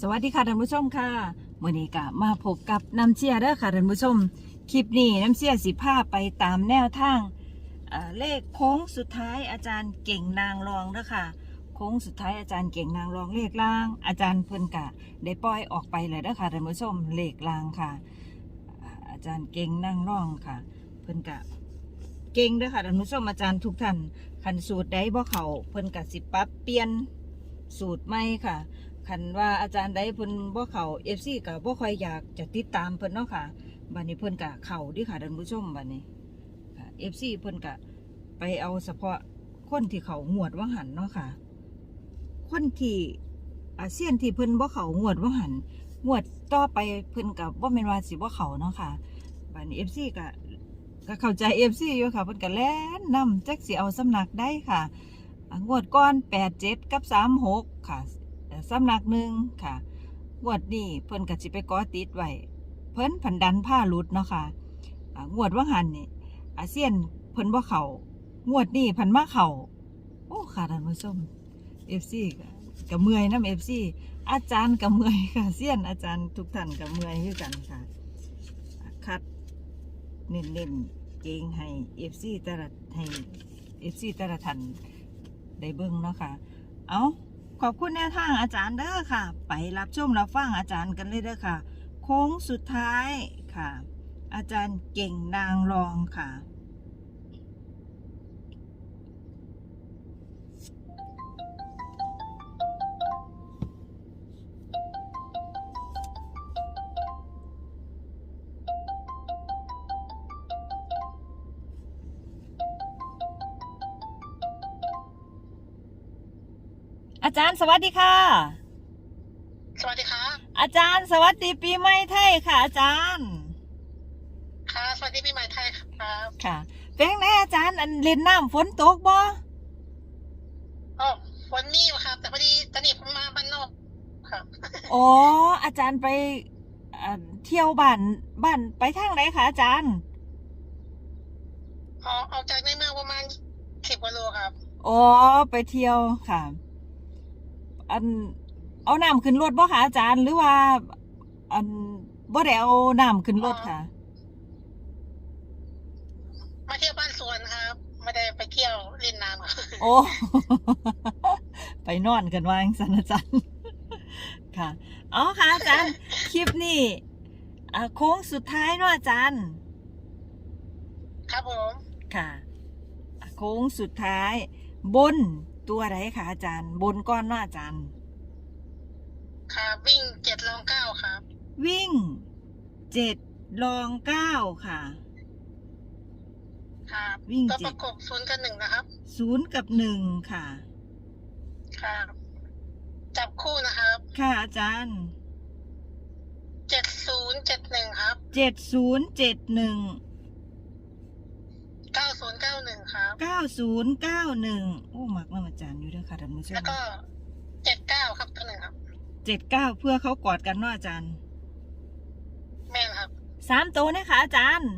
สวัสดีค่ะท่านผู้ชมค่ะวันนี้ก็มาพบกับน้ำเชียเด้อค่ะท่านผู้ชม คลิปนี้น้ำเชียสิพาไปตามแนวทางเอ่อเลขโค้งสุดท้ายอาจารย์เก่งนางรองเด้อค่ะ โค้งสุดท้ายอาจารย์เก่งนางรองเลขล่าง อาจารย์เพิ่นกะได้ปล่อยออกไปเลยเด้อค่ะท่านผู้ชมเลขล่างค่ะอ่าอาจารย์เก่งนางรองค่ะ เพิ่นกะเก่งเด้อค่ะท่านผู้ชมอาจารย์ทุกท่านคันสูตรใดบ่เขาเพิ่นกะสิปรับเปลี่ยนสูตรใหม่ค่ะ คันว่าอาจารย์ใดเพิ่นบ่เข้า FC ก็บ่ค่อยอยากจะติดตามเพิ่นเนาะค่ะบัดนี้เพิ่นก็เข้าดิค่ะท่านผู้ชมบัดนี้ค่ะ FC เพิ่นก็ไปเอาเฉพาะคนที่เขางวดว่าหันเนาะค่ะ คนที่อาเซียนที่เพิ่นบ่เขางวดว่าหันงวดต่อไปเพิ่นก็บ่แม่นว่าสิบ่เขาเนาะค่ะบัดนี้ FC ก็ก็เข้าใจ FC อยู่ค่ะเพิ่นก็แล่นนำจักสิเอาสำนักได้ค่ะงวดก่อน87กับ36ค่ะ สำนักหนึ่งค่ะงวดนี้เพิ่นก็สิไปก่อติดไว้เพิ่นผันดันผ้าลุดเนาะค่ะอ่างวดว่าหันนี่อาเซียนเพิ่นบ่เขางวดนี้พันมาเขาโอ้ค่ะท่านผู้ชม FC ก็ก็เมื่อยนำ FC อาจารย์ก็เมื่อยค่ะเซียนอาจารย์ทุกท่านก็เมื่อยคือกันค่ะ คัดเน้นๆเกงให้ FC แต่ละให้ FC แต่ละท่านได้เบิ่งเนาะค่ะ เอา ขอบคุณแนวทางอาจารย์เด้อค่ะ ไปรับชมรับฟังอาจารย์กันเลยเด้อค่ะ โค้งสุดท้ายค่ะ อาจารย์เก่งนางรองค่ะ อาจารย์สวัสดีค่ะ สวัสดีครับอาจารย์สวัสดีปีใหม่ไทยค่ะ อาจารย์ ค่ะ สวัสดีปีใหม่ไทยครับค่ะเป็นไงอาจารย์อันเล่นน้ำฝนตกบ่อ๋อวันนี้อยู่ครับ แต่พอดีตอนนี้ผมมาบ้านนอกครับอ๋ออาจารย์ไปอ่าเที่ยวบ้านบ้านไปทางไหนคะอาจารย์ออกออกจากในเมืองประมาณสิบกิโลครับ อ๋อ ไปเที่ยวค่ะ อันเอาน้ำขึ้นรถบ่คะอาจารย์ หรือว่า อันบ่ได้เอาน้ำขึ้นรถค่ะ มาเที่ยวบ้านสวนครับ ไม่ได้ไปเที่ยวเล่นน้ำครับโอ้ ไปนอนกันว่าจังสันอาจารย์ค่ะ อ๋อค่ะอาจารย์ คลิปนี้อ่าโค้งสุดท้ายเนาะอาจารย์ ครับผม ค่ะอ่าโค้งสุดท้าย บน ตัวไหนคะอาจารย์ บนก้อนเนาะอาจารย์ครับวิ่งเจ็ดลองเก้าครับ วิ่งเจ็ดลองเก้าค่ะ ครับวิ่งตัวเจ็ปดระกบศูนย์กับหนึ่งนะครับ ศูนย์กับหนึ่งค่ะ ครับ จับคู่นะครับค่ะอาจารย์เจ็ดศูนย์เจ็ดหนึ่งครับ เจ็ดศูนย์เจ็ดหนึ่ง เก้าศูนย์เก้าหนึ่งครับ เก้าศูนย์เก้าหนึ่งโอ้มักน้ำอาจารย์อยู่เด้วยค่ะท่านผู้ชมแล้วก็เจ็ดเก้าครับตัวหนึ่งครับเจ็ดเก้าเพื่อเขากอดกันเนาะอาจารย์ แม่นครับสามตัวนะคะอาจารย์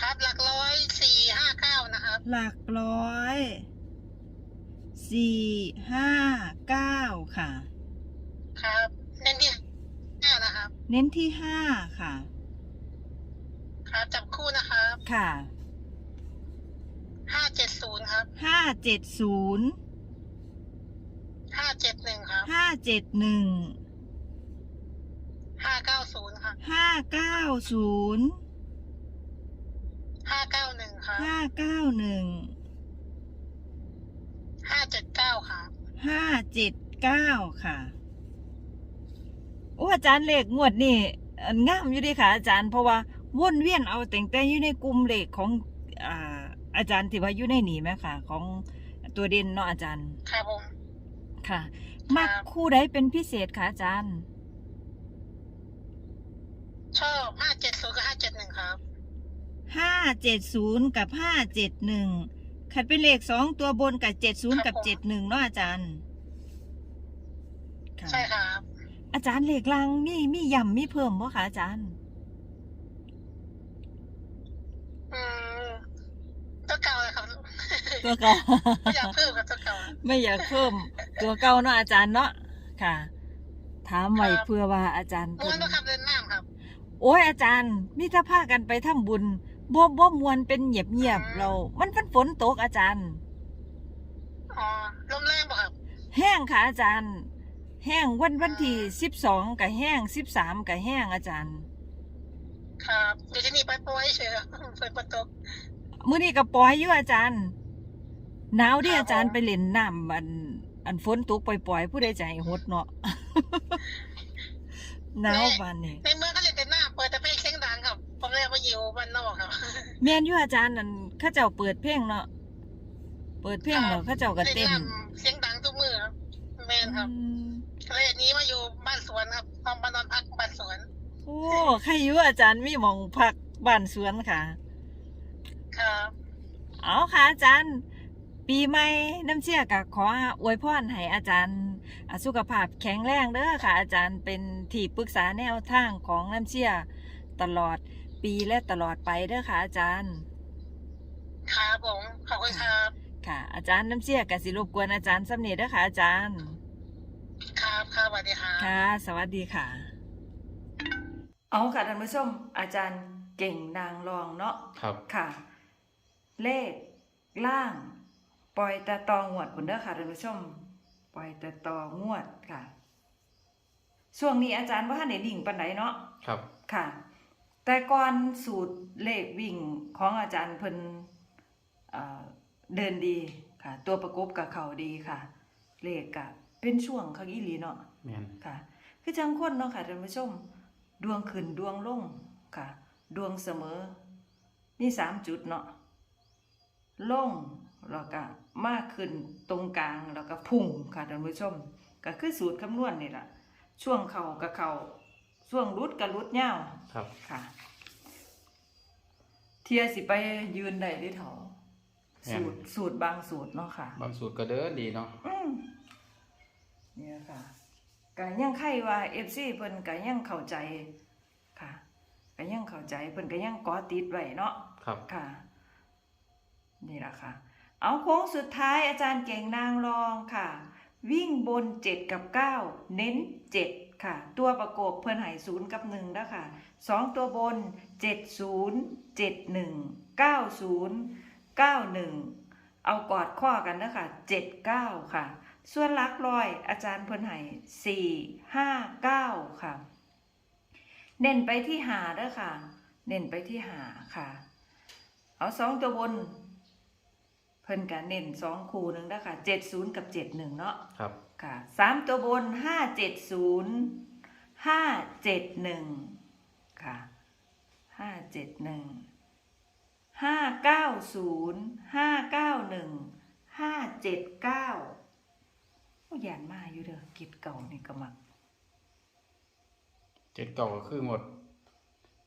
ครับหลักร้อยสี่ห้าเก้านะครับหลักร้อยสี่ห้าเก้าค่ะ ครับเน้นที่ห้านะครับ เน้นที่ห้าค่ะ ครับจับคู่นะครับ ค่ะ ห้าเจ็ดศูนย์ครับห้าเจ็ดศูนย์ห้าเจ็ดหนึ่งครับห้าเจ็ดหนึ่งห้าเก้าศูนย์ครับห้าเก้าศูนย์ห้าเก้าหนึ่งครับห้าเก้าหนึ่งห้าเจ็ดเก้าครับห้าเจ็ดเก้าค่ะ โอ้อาจารย์เลขงวดนี่อันงามอยู่เดีค่ะอาจารย์เพราะว่าวนเวียนเอาแต่งแต่อยู่ในกลุ่มเลขของ อ่าอาจารย์ที่ว่าอยู่ในนี่ไหมค่ะ ของตัวเด่นเนาะอาจารย์ครับผมค่ะมักคู่ใดเป็นพิเศษคะอาจารย์ ชอบห้าเจ็ดศูนย์กับห้าเจ็ดหนึ่งครับห้าเจ็ดศูนย์กับห้าเจ็ดหนึ่งขัดเป็นเลขสองตัวบนกับเจ็ดศูนย์กับเจ็ดหนึ่งเนาะอาจารย์ค่ะใช่ครับอาจารย์เลขลังมีมีย่ำมีเพิ่มบ่คะอาจารย์ อืมตัวเก่าเลยครับ ตัวเก่า ไม่อยากเพิ่มครับตัวเก่าไม่อยากเพิ่มตัวเก่าเนาะอาจารย์เนาะค่ะ ถามไว้ครับเพื่อว่าอาจารย์ม้เพิ่วนนบ่ครับเล่นน้ำครับ โอ้ยอาจารย์มิถ้าพากันไปทำบุญบ่บ่มวนเป็นเงียบๆเรา มันเป็นฝนตกอาจารย์ อ๋อลมแรงบ่ครับแห้งค่ะอาจารย์ แห้งวันวันที่สิบสองกับแห้งสิบสามกับแห้งอาจารย์ ครับเดี๋ยวที่นี่ไปปล่อยเฉยฝนบ่ตกมื้อนี้ก็ปล่อยอยู่อาจารย์ หนาวเดิครับอาจารย์ผมไปเล่นน้ำอัน อันฝนตกปล่อยๆ ผู้ใดใจหดเนาะ หนาวบานนี้ในเมืองก็เล่นแต่น้ำเปิดแต่เพลงเสียงดังครับ ผมเลยมาอยู่บ้านนอกครับแม่นอยู่อาจารย์นั่นเข้าเจ้าเปิดเพลงเนาะ เปิดเพลงแล้วเข้าเจ้าก็เต้นล่ำเสียงดังทุกมือครับแม่นครับอืมก็เลยอันนี้มาอยู่บ้านสวนครับเอามานอนพักบ้านสวน โอ้ใครอยู่อาจารย์มีหมองพักบ้านสวนค่ะ ครับ เอาค่ะอาจารย์ ปีใหม่น้ำเชี่ยกับขออวยพรให้อาจารย์อะสุขภาพแข็งแรงเด้อค่ะ อาจารย์เป็นที่ปรึกษาแนวทางของน้ำเชี่ยตลอดปีและตลอดไปเด้อค่ะ อาจารย์ครับผมขอบคุณครับค่ะ อาจารย์น้ำเชี่ยกับสิรบกวนอาจารย์สำเนียเด้อค่ะ อาจารย์ครับครับสวัสดีครับค่ะ สวัสดีค่ะ เอาค่ะท่านผู้ชมอาจารย์เก่งนางรองเนาะครับค่ะ เลขล่าง ปล่อยแต่ตองวดผลเด้อค่ะท่านผู้ชม ปล่อยแต่ตองวดค่ะ ช่วงนี้อาจารย์ว่าท่านได้ดิ่งปันไหนเนาะครับ ค่ะ แต่ก่อนสูตรเลขวิ่งของอาจารย์เพิ่นเอ่อเดินดีค่ะ ตัวประกบกับเขาดีค่ะ เลขกะเป็นช่วงคักอีหลีเนาะแมนค่ะ คือจังคนเนาะค่ะท่านผู้ชม ดวงขึ้นดวงลงค่ะ ดวงเสมอมีสามจุดเนาะลง แล้วก็มากขึ้นตรงกลางแล้วก็พุ่งค่ะท่านผู้ชม ก็คือสูตรคำนวณนี่แหละช่วงเข่ากับเข่าช่วงรุดกับรุดเง่าวครับค่ะ เทียสิไปยืนได้ที่เถาสูตรสูตรบางสูตรเนาะค่ะ บางสูตรก็เดินดีเนาะอืมเนี่ยค่ะก็ยังไขว่าเอฟซีเพิ่นก็ยังเข้าใจค่ะก็ยังเข้าใจเพิ่นก็ยังเกอติดไว้เนาะครับ ค่ะ นี่ล่ะค่ะ เอาโค้งสุดท้ายอาจารย์เก่งนางรองค่ะ วิ่งบน 7 กับ 9 เน้น 7 ค่ะ ตัวประกบเพื่อนหายศูนย์กับ1แล้วค่ะสองตัวบน 70 71 90 91 เอากอดข้อกันนะคะ79 ค่ะ ส่วนลักรอยอาจารย์เพิ่นให้4 5 9 ค่ะ เน้นไปที่หาเด้อค่ะ เน้นไปที่หาค่ะ เอาสองตัวบน เพิ่นกะเน้นสองคูหนึ่งแล้วค่ะเจ็ดศูนย์กับเจ็ดหนึ่งเนาะครับ ค่ะสามตัวบนห้าเจ็ดศูนย์ห้าเจ็ดหนึ่งค่ะห้าเจ็ดหนึ่งห้าเก้าศูนย์ห้าเก้าหนึ่งห้าเจ็ดเก้าโอ้ยานมาอยู่เด้อกิดเก่านี่ก็มักเจ็ดเก่าก็คือหมด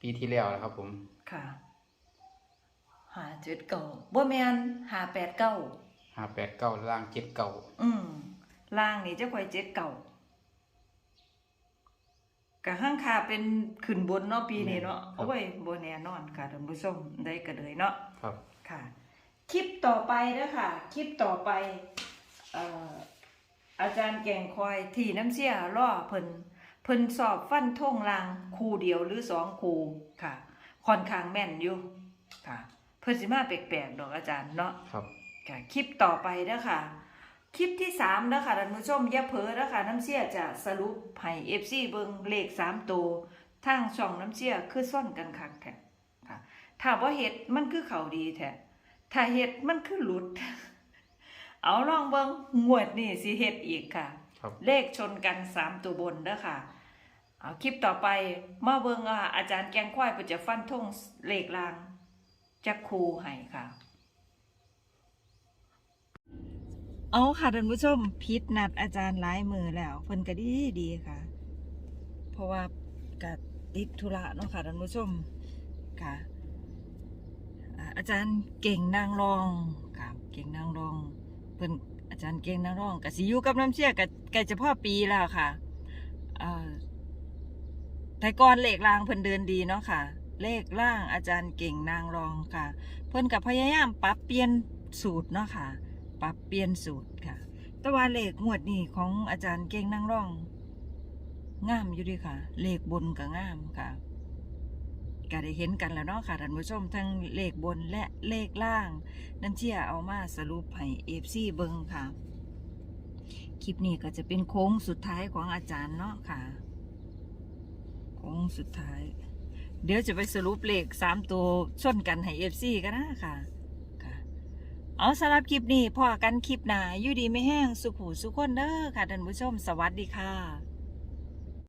ปีที่แล้วนะครับผมค่ะ หาเจ็ดเก่าบ่แมนหาแปดเก้าห้าแปดเก้าล่างเจ็ดเก่าอืมล่างนี่จะค่อยเจ็ดเก่ากะห้างคาเป็นขึ้นบนเนาะปีนี้เนาะโอ้ยบ่แน่นอนค่ะท่านผู้ชมได้ก็เลยเนาะครับค่ะ คลิปต่อไปเด้อค่ะ คลิปต่อไปเอ่ออาจารย์แก่งคอยที่น้ำเสียล่อเพิ่นเพิ่นสอบฟันทงลางคู่เดียวหรือสองคู่ค่ะค่อนข้างแม่นอยู่ค่ะเพิ่นสิมาแปลกๆดอกอาจารย์เนาะครับค่ะคลิปต่อไปเด้อค่ะ คลิปที่สามเด้อค่ะท่านผู้ชมอย่าเผลอเด้อค่ะน้ำเชี่ยจะสรุปให้เอฟซีเบิงเลขสามตัวทางช่องน้ำเชี่ยคือซ่อนกันคักแท้ค่ะถ้าบ่เฮ็ดมันคือเขาดีแท้ถ้าเฮ็ดมันคือหลุด เอาลองเบิงงวดนี่สิเฮ็ดอีกค่ะครับเลขชนกันสามตัวบนเด้อค่ะเอาคลิปต่อไปมาเบิงว่าอาจารย์แกงควายเพิ่นจะฟันธงเลขลาง จักคูให้ค่ะ เอาค่ะท่านผู้ชมพิษนัดอาจารย์หลายมือแล้วเพิ่นก็ดีดีค่ะ เพราะว่าก็ติดธุระเนาะค่ะท่านผู้ชมค่ะ อาจารย์เก่งนางรองค่ะเก่งนางรองเพิ่นอาจารย์เก่งนางรองก็สิอยู่กับน้ำเชี่ยกับใกล้จะพ่อปีแล้วค่ะเอ่อแต่ก่อนเลขล่างเพิ่นเดินดีเนาะค่ะ เลขล่างอาจารย์เก่งนางรองค่ะ เพิ่นกับพยายามปรับเปลี่ยนสูตรเนาะค่ะ ปรับเปลี่ยนสูตรค่ะ แต่ว่าเลขงวดนี้ของอาจารย์เก่งนางรองงามอยู่ดีค่ะ เลขบนก็งามค่ะก็ได้เห็นกันแล้วเนาะค่ะท่านผู้ชมทั้งเลขบนและเลขล่างน้ำเชี่ยเอามาสรุปให้เอฟซีเบิงค่ะ คลิปนี้ก็จะเป็นโค้งสุดท้ายของอาจารย์เนาะค่ะ โค้งสุดท้าย เดี๋ยวจะไปสรุปเลขสามตัวชนกันให้เอฟซีกันนะค่ะค่ะ เอาสำหรับคลิปนี้พอกันคลิปหนาอยู่ดีไม่แห้งสุขหูสุขคนเด้อค่ะท่านผู้ชม สวัสดีค่ะ